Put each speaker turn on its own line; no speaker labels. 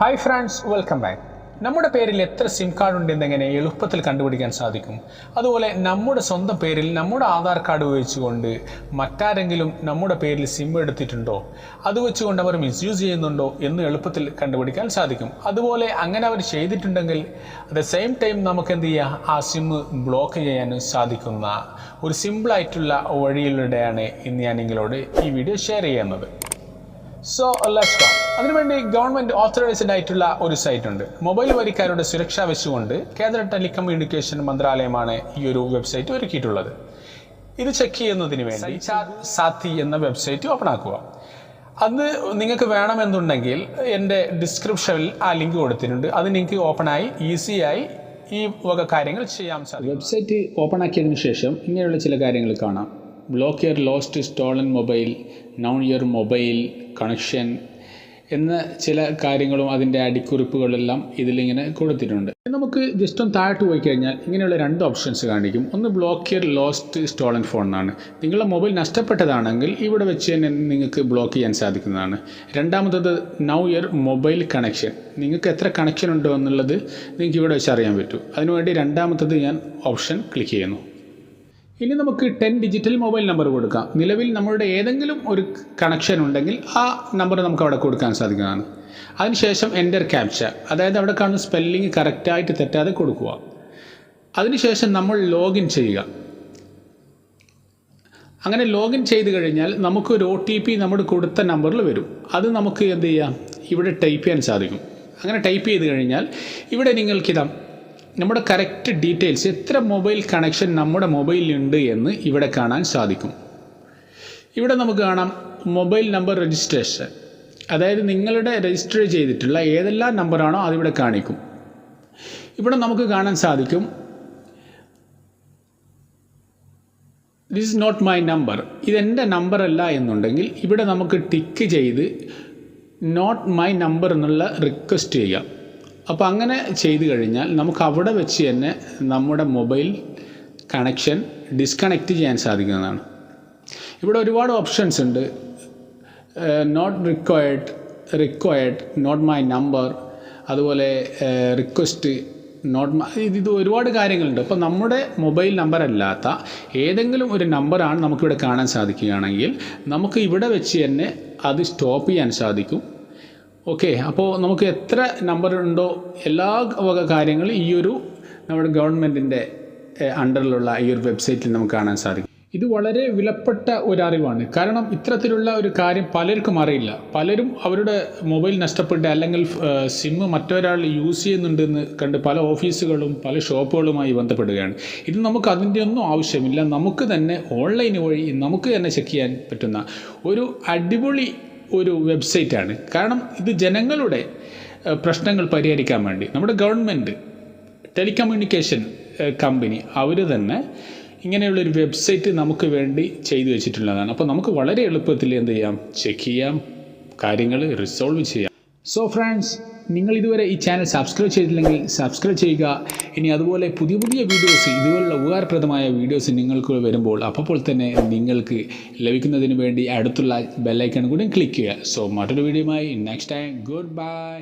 Hi friends welcome back നമ്മുടെ പേരിൽ എത്ര സിം കാർഡ് ഉണ്ടെന്ന് എങ്ങനെ എളുപ്പത്തിൽ കണ്ടുപിടിക്കാൻ സാധിക്കും? അതുപോലെ നമ്മുടെ സ്വന്തം പേരിൽ നമ്മുടെ ആധാർ കാർഡ് ഉപയോഗിച്ചുകൊണ്ട് മറ്റാരെങ്കിലും നമ്മുടെ പേരിൽ സിം എടുത്തിട്ടുണ്ടോ? അത് വെച്ചുകൊണ്ട് അവർ മിസ്യൂസ് ചെയ്യുന്നുണ്ടോ എന്ന് എളുപ്പത്തിൽ കണ്ടുപിടിക്കാൻ സാധിക്കും. അതുപോലെ അങ്ങനെ അവർ ചെയ്തിട്ടുണ്ടെങ്കിൽ അറ്റ് ദ സെയിം ടൈം നമുക്ക് എന്ത് ചെയ്യാം? ആ സിം ബ്ലോക്ക് ചെയ്യാനും സാധിക്കുന്ന ഒരു സിമ്പിളായിട്ടുള്ള വഴിയിലൂടെയാണ് ഇന്ന് ഞാൻ നിങ്ങളോട് ഈ വീഡിയോ ഷെയർ ചെയ്യുന്നത്. സോ ലെറ്റ്സ് ഗോ അതിനുവേണ്ടി ഗവൺമെന്റ് ഓത്തറൈസ്ഡ് ആയിട്ടുള്ള ഒരു സൈറ്റ് ഉണ്ട്. മൊബൈൽ വരിക്കാരുടെ സുരക്ഷ വെച്ചുകൊണ്ട് കേന്ദ്ര ടെലികമ്മ്യൂണിക്കേഷൻ മന്ത്രാലയമാണ് ഈ ഒരു വെബ്സൈറ്റ് ഒരുക്കിയിട്ടുള്ളത്. ഇത് ചെക്ക് ചെയ്യുന്നതിന് വേണ്ടി സാത്തി എന്ന വെബ്സൈറ്റ് ഓപ്പൺ ആക്കുക. അത് നിങ്ങൾക്ക് വേണമെന്നുണ്ടെങ്കിൽ എന്റെ ഡിസ്ക്രിപ്ഷനിൽ ആ ലിങ്ക് കൊടുത്തിട്ടുണ്ട്. അത് നിങ്ങൾക്ക് ഓപ്പണായി ഈസിയായി ഈ വക കാര്യങ്ങൾ ചെയ്യാൻ സാധിക്കും. വെബ്സൈറ്റ് ഓപ്പൺ ആക്കിയതിനു ശേഷം ഇങ്ങനെയുള്ള ചില കാര്യങ്ങൾ കാണാം. Block your lost stolen mobile know your mobile connection എന്ന ചില കാര്യങ്ങളും അതിന്റെ അടിക്കുറിപ്പുകളെല്ലാം ഇതിലിങ്ങനെ കൊടുത്തിട്ടുണ്ട്. നമുക്ക് ജസ്റ്റ് ഒന്ന് താഴോട്ട് പോയി കഴിഞ്ഞാൽ ഇങ്ങനെയുള്ള രണ്ട് ഓപ്ഷൻസ് കാണിക്കും. ഒന്ന് ബ്ലോക്ക് ചെയ്ത് ലോസ്റ്റ് സ്റ്റോളൻ ഫോൺ എന്നാണ്. നിങ്ങളുടെ മൊബൈൽ നഷ്ടപ്പെട്ടതാണെങ്കിൽ ഇവിടെ വെച്ച് തന്നെ നിങ്ങൾക്ക് ബ്ലോക്ക് ചെയ്യാൻ സാധിക്കുന്നതാണ്. രണ്ടാമത്തത് നൗ യർ മൊബൈൽ കണക്ഷൻ നിങ്ങൾക്ക് എത്ര കണക്ഷൻ ഉണ്ടോ എന്നുള്ളത് നിങ്ങൾക്ക് ഇവിടെ വെച്ച് അറിയാൻ പറ്റും. അതിനുവേണ്ടി രണ്ടാമത്തത് ഞാൻ ഓപ്ഷൻ ക്ലിക്ക് ചെയ്യുന്നു. ഇനി നമുക്ക് ടെൻ ഡിജിറ്റൽ മൊബൈൽ നമ്പർ കൊടുക്കാം. നിലവിൽ നമ്മളുടെ ഏതെങ്കിലും ഒരു കണക്ഷൻ ഉണ്ടെങ്കിൽ ആ നമ്പർ നമുക്ക് അവിടെ കൊടുക്കാൻ സാധിക്കുന്നതാണ്. അതിനുശേഷം എന്റർ ക്യാപ്ച അതായത് അവിടെ കാണുന്ന സ്പെല്ലിംഗ് കറക്റ്റായിട്ട് തെറ്റാതെ കൊടുക്കുക. അതിനുശേഷം നമ്മൾ ലോഗിൻ ചെയ്യുക. അങ്ങനെ ലോഗിൻ ചെയ്ത് കഴിഞ്ഞാൽ നമുക്കൊരു ഒ ടി പി നമ്മൾ കൊടുത്ത നമ്പറിൽ വരും. അത് നമുക്ക് എന്ത് ചെയ്യാം? ഇവിടെ ടൈപ്പ് ചെയ്യാൻ സാധിക്കും. അങ്ങനെ ടൈപ്പ് ചെയ്ത് കഴിഞ്ഞാൽ ഇവിടെ നിങ്ങൾക്കിതാ നമ്മുടെ കറക്റ്റ് ഡീറ്റെയിൽസ് എത്ര മൊബൈൽ കണക്ഷൻ നമ്മുടെ മൊബൈലിലുണ്ട് എന്ന് ഇവിടെ കാണാൻ സാധിക്കും. ഇവിടെ നമുക്ക് കാണാം മൊബൈൽ നമ്പർ രജിസ്ട്രേഷൻ അതായത് നിങ്ങളുടെ രജിസ്റ്റർ ചെയ്തിട്ടുള്ള ഏതെല്ലാം നമ്പറാണോ അതിവിടെ കാണിക്കും. ഇവിടെ നമുക്ക് കാണാൻ സാധിക്കും this is not my number ഇതെന്റെ നമ്പർ അല്ല എന്നുണ്ടെങ്കിൽ ഇവിടെ നമുക്ക് ടിക്ക് ചെയ്ത് നോട്ട് മൈ നമ്പർ എന്നുള്ള റിക്വസ്റ്റ് ചെയ്യാം. അപ്പോൾ അങ്ങനെ ചെയ്തു കഴിഞ്ഞാൽ നമുക്ക് അവിടെ വെച്ച് തന്നെ നമ്മുടെ മൊബൈൽ കണക്ഷൻ ഡിസ്കണക്റ്റ് ചെയ്യാൻ സാധിക്കുന്നതാണ്. ഇവിടെ ഒരുപാട് ഓപ്ഷൻസ് ഉണ്ട്. Not required required not my number അതുപോലെ റിക്വസ്റ്റ് നോട്ട് ഇത് ഇത് ഒരുപാട് കാര്യങ്ങളുണ്ട്. അപ്പോൾ നമ്മുടെ മൊബൈൽ നമ്പർ അല്ലാത്ത ഏതെങ്കിലും ഒരു നമ്പറാണ് നമുക്കിവിടെ കാണാൻ സാധിക്കുകയാണെങ്കിൽ നമുക്ക് ഇവിടെ വെച്ച് തന്നെ അത് സ്റ്റോപ്പ് ചെയ്യാൻ സാധിക്കും. ഓക്കെ അപ്പോൾ നമുക്ക് എത്ര നമ്പർ ഉണ്ടോ എല്ലാ വക കാര്യങ്ങളും ഈ ഒരു നമ്മുടെ ഗവൺമെന്റിന്റെ അണ്ടറിലുള്ള ഈ ഒരു വെബ്സൈറ്റിൽ നമുക്ക് കാണാൻ സാധിക്കും. ഇത് വളരെ വിലപ്പെട്ട ഒരു അറിവാണ് കാരണം ഇത്തരത്തിലുള്ള ഒരു കാര്യം പലർക്കും അറിയില്ല. പലരും അവരുടെ മൊബൈൽ നഷ്ടപ്പെട്ട് അല്ലെങ്കിൽ സിമ്മ് മറ്റൊരാൾ യൂസ് ചെയ്യുന്നുണ്ടെന്ന് കണ്ട് പല ഓഫീസുകളും പല ഷോപ്പുകളുമായി ബന്ധപ്പെടുകയാണ്. ഇത് നമുക്ക് അതിന്റെ ഒന്നും ആവശ്യമില്ല. നമുക്ക് തന്നെ ഓൺലൈൻ വഴി നമുക്ക് തന്നെ ചെക്ക് ചെയ്യാൻ പറ്റുന്ന ഒരു അടിപൊളി ഒരു വെബ്സൈറ്റാണ്. കാരണം ഇത് ജനങ്ങളുടെ പ്രശ്നങ്ങൾ പരിഹരിക്കാൻ വേണ്ടി. നമ്മുടെ ഗവൺമെന്റ് ടെലികമ്മ്യൂണിക്കേഷൻ കമ്പനി അവർ തന്നെ ഇങ്ങനെയുള്ളൊരു വെബ്സൈറ്റ് നമുക്ക് വേണ്ടി ചെയ്തു വെച്ചിട്ടുള്ളതാണ്. അപ്പോൾ നമുക്ക് വളരെ എളുപ്പത്തിൽ എന്ത് ചെയ്യാം? ചെക്ക് ചെയ്യാം. കാര്യങ്ങൾ റിസോൾവ് ചെയ്യാം. സോ ഫ്രണ്ട്സ് നിങ്ങൾ ഇതുവരെ ഈ ചാനൽ സബ്സ്ക്രൈബ് ചെയ്തില്ലെങ്കിൽ സബ്സ്ക്രൈബ് ചെയ്യുക. ഇനി അതുപോലെ പുതിയ പുതിയ വീഡിയോസ് ഇതുപോലുള്ള ഉപകാരപ്രദമായ വീഡിയോസ് നിങ്ങൾക്ക് വരുമ്പോൾ അപ്പോൾ തന്നെ നിങ്ങൾക്ക് ലഭിക്കുന്നതിന് വേണ്ടി അടുത്തുള്ള ബെല്ലൈക്കൺ കൂടി ക്ലിക്ക് ചെയ്യുക. സോ മറ്റൊരു വീഡിയോയുമായി നെക്സ്റ്റ് ടൈം ഗുഡ് ബൈ